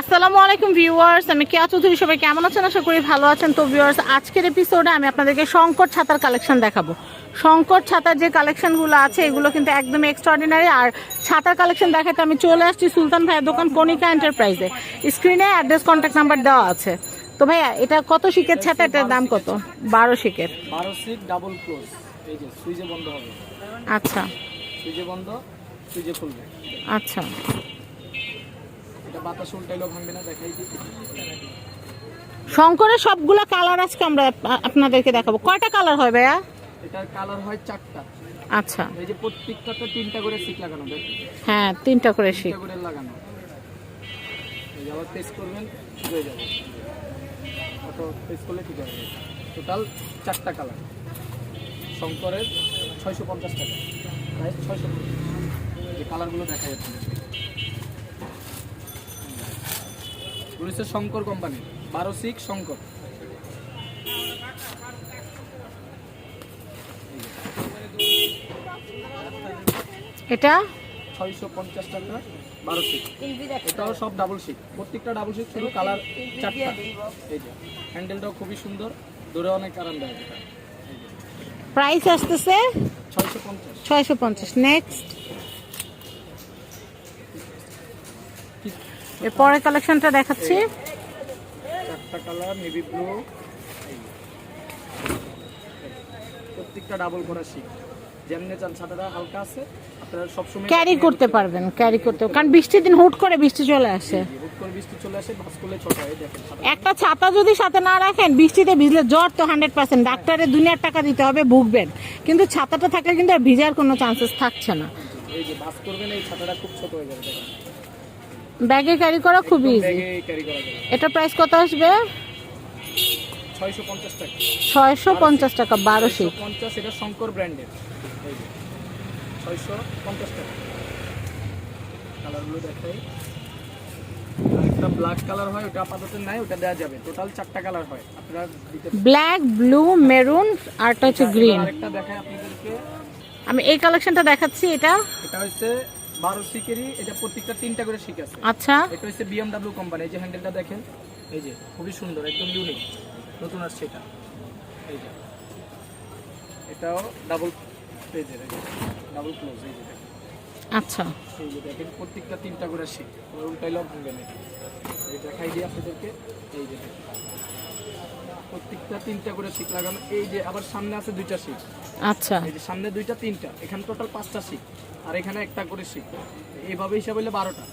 আসসালামু আলাইকুম ভিউয়ার্স আমি কেয়া চৌধুরী সবাই কেমন আছেন? আশা করি ভালো আছেন। তো ভিউয়ার্স আজকের এপিসোডে আমি আপনাদেরকে শঙ্কর ছাতার কালেকশন দেখাবো। শঙ্কর ছাতার যে কালেকশনগুলো আছে এগুলো কিন্তু একদম এক্সট্রাঅর্ডিনারি আর ছাতার কালেকশন দেখাতে আমি চলে আসছি সুলতান ভাইয়ের দোকান কনিকা এন্টারপ্রাইজে স্ক্রিনে অ্যাড্রেস কন্ট্যাক্ট নাম্বার দেওয়া আছে। তো ভাইয়া এটা কত শিকের ছাতা? এটার দাম কত? বারো শিকের। বারো সিট ডাবল ক্লোজ এই যে সুইচে বন্ধ হবে। আচ্ছা। সুইচে বন্ধ সুইচে খুলবে। আচ্ছা। এটা বাতাস উল্টাইলেও ভাঙবে না দেখাই দিই। শঙ্করের সবগুলা কালার আজকে আমরা আপনাদেরকে দেখাবো। কয়টা কালার হয় ভাইয়া? এটার কালার হয় চারটা। আচ্ছা। এই যে প্রত্যেকটাতে তিনটা করে সিট লাগানো হ্যাঁ তিনটা করে শিক করে লাগানো। এই যে আবার পেস্ট করবেন হয়ে যাবে। অটো পেস্ট করলে ঠিক যাবে। টোটাল চারটা কালার শঙ্করের ছয়শো পঞ্চাশ টাকা। প্রাইস ছয়শো এই কালারগুলো দেখা যাচ্ছে এগুলো শঙ্কর কোম্পানি বারো সিক্স শঙ্কর। এটা? ছয়শো পঞ্চাশ টাকা বারো সিট এটাও সব ডাবল সিট প্রত্যেকটা ডাবল সিট শুধু কালার চারটা। এই যে হ্যান্ডেলটাও খুবই সুন্দর দূরে অনেক আরামদায়ক এটা। প্রাইস আসতেছে ছয়শো পঞ্চাশ। ছয়শো পঞ্চাশ। নেক্সট এর পরের কালেকশনটা দেখাচ্ছি। চারটা কালার নেভি ব্লু প্রত্যেকটা ডাবল করা শিট যেমনি চান ছাতাটা হালকা আছে আপনারা সবসময় ক্যারি করতে পারবেন। ক্যারি করতে কারণ বৃষ্টির দিন হুট করে বৃষ্টি চলে আসে। হুট করে বৃষ্টি চলে আসে ভাস করলে ছোট হয় দেখেন একটা ছাতা যদি সাথে না রাখেন বৃষ্টিতে ভিজলে জ্বর তো হান্ড্রেড পার্সেন্ট ডাক্তারের দুনিয়ার টাকা দিতে হবে ভুগবেন। কিন্তু ছাতাটা থাকলে কিন্তু আর ভিজার কোনো চান্সেস থাকছে না। এই যে ভাস করবেন এই ছাতাটা খুব ছোট হয়ে যাবে ব্যাগে ক্যারি করা খুব ইজি ক্যারি এটা প্রাইস কত আসবে? ছয়শো পঞ্চাশ টাকা। ছয়শো পঞ্চাশ এটা শঙ্কর ব্র্যান্ডের ছয়শো পঞ্চাশ টাকা। কালারগুলো দেখাই। একটা ব্ল্যাক কালার হয় ওটা আপাতত নাই ওটা দেওয়া যাবে। টোটাল চারটা কালার হয়। আপনারা ব্ল্যাক ব্লু মেরুন আরটা হচ্ছে গ্রিন দেখাই আপনাদেরকে। আমি এই কালেকশনটা দেখাচ্ছি এটা? এটা হচ্ছে বারো শিকেরই এটা প্রত্যেকটা তিনটা করে শিক আছে। আচ্ছা। এটা হচ্ছে বিএমডাব্লিউ কোম্পানি এই যে হ্যান্ডেলটা দেখেন এই যে খুবই সুন্দর একদম ইউনিক নতুন আসছে এটা। এই যে এটাও ডাবল পেজের ডাবল ক্লোজ এই যে আচ্ছা। এই যে দেখেন প্রত্যেকটা তিনটা করে শিক উল্টাইলেও ভাঙবে না। এই দেখাই দিই আপনাদেরকে এই যে দেখেন। প্রত্যেকটা তিনটা করে শিক লাগানো। এই যে আবার সামনে আছে দুইটা শিক আচ্ছা। এই যে সামনে দুইটা তিনটা। এখানে টোটাল পাঁচটা শিক আর এখানে একটা করে শিক এইভাবে হিসাব হলে বারোটা।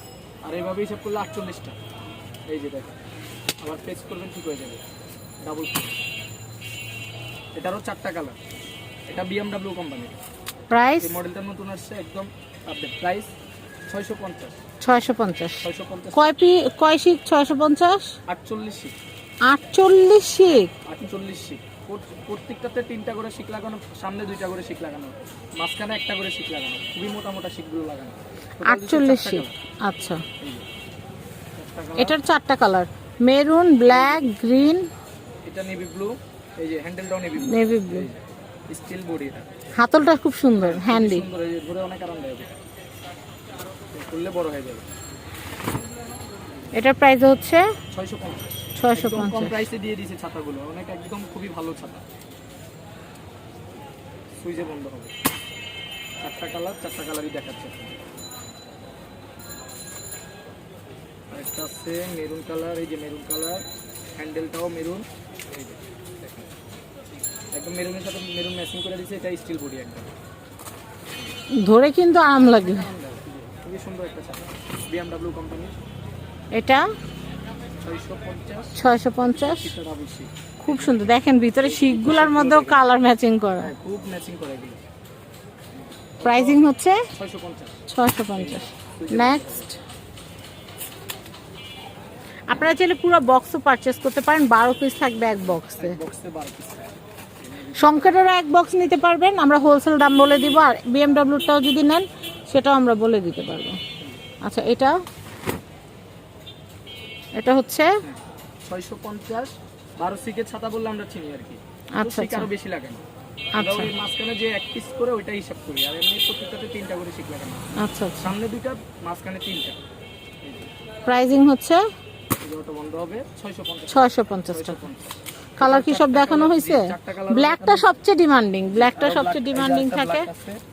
আর এইভাবে হিসাব করলে আটচল্লিশটা। এই যে দেখেন। আবার পেজ করবেন ঠিক হয়ে যাবে। ডাবল এটারও চারটা কালার এটা বিএমডাব্লিউ কোম্পানির প্রাইস মডেলটা নতুন আসছে একদম আপডেট প্রাইস ছয়শো পঞ্চাশ। ছয়শো পঞ্চাশ। ছয়শো পঞ্চাশ। কয় পি কয় শিক ছয়শো পঞ্চাশ? আটচল্লিশ শিক আটচল্লিশ শিক আটচল্লিশ শিক প্রত্যেকটাতে তিনটা করে শিক লাগানো সামনে দুইটা করে শিক লাগানো। মাঝখানে একটা করে শিক লাগানো। খুবই মোটা মোটা শিকগুলো লাগানো আটচল্লিশ শিক আচ্ছা। এটার চারটা কালার মেরুন ব্ল্যাক গ্রিন এটা নেভি ব্লু এই যে হ্যান্ডেলটাও navy blue navy blue steel body এটা। হাতলটা খুব সুন্দর হ্যান্ডি সুন্দর এই ধরে অনেক আরামদায়ক। খুললে বড় হয়ে যাবে। এটার প্রাইস হচ্ছে ছয়শো পঞ্চাশ। ছয়শো একদম কম প্রাইসে দিয়ে দিয়েছে ছাতাগুলো। অনেক একদম খুবই ভালো ছাতা। সুইচে বন্ধ হবে। চারটা কালার চারটা কালারই দেখাচ্ছে একটা আছে মেরুন কালার এই যে মেরুন কালার। হ্যান্ডেলটাও মেরুন। একদম মেরুনের সাথে মেরুন ম্যাচিং করে দিয়েছে এটা স্টিল বডি একদম। ধরে কিন্তু আম লাগে। খুবই সুন্দর একটা ছাতা। বিএমডাব্লিউ কোম্পানির এটা? ছয়শো পঞ্চাশ। খুব সুন্দর। দেখেন ভিতরে শিকগুলোর মধ্যেও কালার ম্যাচিং করা। হ্যাঁ খুব ম্যাচিং করে প্রাইসিং হচ্ছে? ছয়শো পঞ্চাশ। নেক্সট আপনারা চাইলে পুরো বক্সও পারচেস করতে পারেন। বারো পিস থাকবে এক বক্সে সংকেটেরও এক বক্স নিতে পারবেন। আমরা হোলসেল দাম বলে দিব। আর বিএমডাব্লিউটাও যদি নেন সেটাও আমরা বলে দিতে পারব। আচ্ছা এটা এটা হচ্ছে? ছয়শো পঞ্চাশ। বারো সিকের ছাতা বললে আমরা চিনি আর কি। আচ্ছা, আচ্ছা। আরও বেশি লাগে না। আচ্ছা। ওই মাঝখানে যে এক পিস করে ওইটা হিসাব করি। আর এমনি প্রত্যেকটাতে তিনটা করে শিক লাগে না। আচ্ছা আচ্ছা। সামনে দুইটা মাঝখানে তিনটা। প্রাইজিং হচ্ছে? জামাটা বন্ধ হবে ছয়শো পঞ্চাশ। ছয়শো পঞ্চাশ টাকা। পঞ্চাশ। কালার কি সব দেখানো হয়েছে? ব্ল্যাকটা সবচেয়ে ডিমান্ডিং ব্ল্যাকটা সবচেয়ে ডিমান্ডিং থাকে।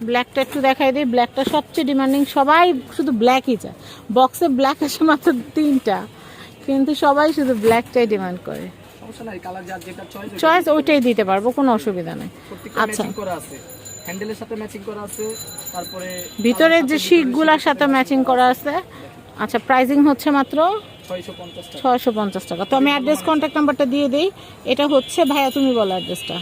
ব্ল্যাকটা একটু দেখাই দিই। ব্ল্যাকটা সবচেয়ে ডিমান্ডিং সবাই শুধু ব্ল্যাকই চায়। বক্সে ব্ল্যাক আসে মাত্র তিনটা। কিন্তু সবাই শুধু ব্ল্যাকটাই ডিমান্ড করে। চয়েস ওইটাই দিতে পারব কোনো অসুবিধা নেই। আচ্ছা। হ্যান্ডেলের সাথে ম্যাচিং করা আছে তারপরে ভিতরের যে শিকগুলোর সাথে ম্যাচিং করা আছে আচ্ছা প্রাইজিং হচ্ছে মাত্র ছয়শো পঞ্চাশ টাকা। ছয়শো পঞ্চাশ টাকা। তো আমি অ্যাড্রেস কন্ট্যাক্ট নাম্বারটা দিয়ে দিই। এটা হচ্ছে ভাইয়া তুমি বলো অ্যাড্রেসটা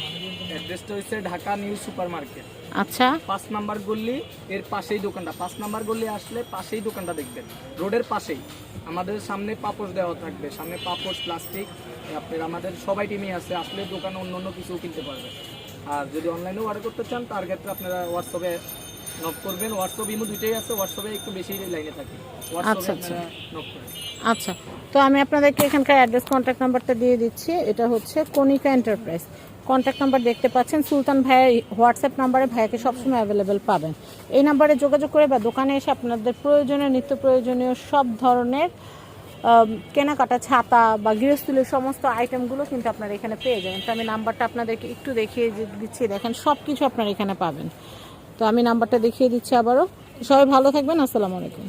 অ্যাড্রেসটা হচ্ছে ঢাকা নিউ সুপার মার্কেট আচ্ছা। পাঁচ নাম্বার গল্লি এর পাশেই দোকানটা। পাঁচ নাম্বার গল্লি আসলে পাশেই দোকানটা দেখবেন। রোডের পাশেই। আমাদের সামনে পাপোশ দেওয়া থাকবে। সামনে পাপোশ, প্লাস্টিক আপনার আমাদের সবাই টিমই আছে। আসলে দোকানে অন্য অন্য কিছু কিনতে পারবে। আর যদি অনলাইনেও অর্ডার করতে চান তার ক্ষেত্রে আপনারা হোয়াটসঅ্যাপে নক করবেন হোয়াটসঅ্যাপ ইমো দুইটাই আছে হোয়াটসঅ্যাপে একটু বেশি লাইনে থাকে। আচ্ছা, আচ্ছা। নক আচ্ছা তো আমি আপনাদেরকে এখানকার অ্যাড্রেস কন্ট্যাক্ট নাম্বারটা দিয়ে দিচ্ছি এটা হচ্ছে কনিকা এন্টারপ্রাইজ কন্ট্যাক্ট নাম্বার দেখতে পাচ্ছেন সুলতান ভাইয়ের হোয়াটসঅ্যাপ নাম্বারে ভাইয়াকে সবসময় অ্যাভেলেবেল পাবেন। এই নাম্বারে যোগাযোগ করে বা দোকানে এসে আপনাদের প্রয়োজনীয় নিত্য প্রয়োজনীয় সব ধরনের কেনাকাটা ছাতা বা গৃহস্থলীর সমস্ত আইটেমগুলো কিন্তু আপনারা এখানে পেয়ে যাবেন। তো আমি নাম্বারটা আপনাদেরকে একটু দেখিয়ে দিচ্ছি দেখেন সব কিছু আপনারা এখানে পাবেন। তো আমি নাম্বারটা দেখিয়ে দিচ্ছি আবারও। সবাই ভালো থাকবেন আসসালামু আলাইকুম।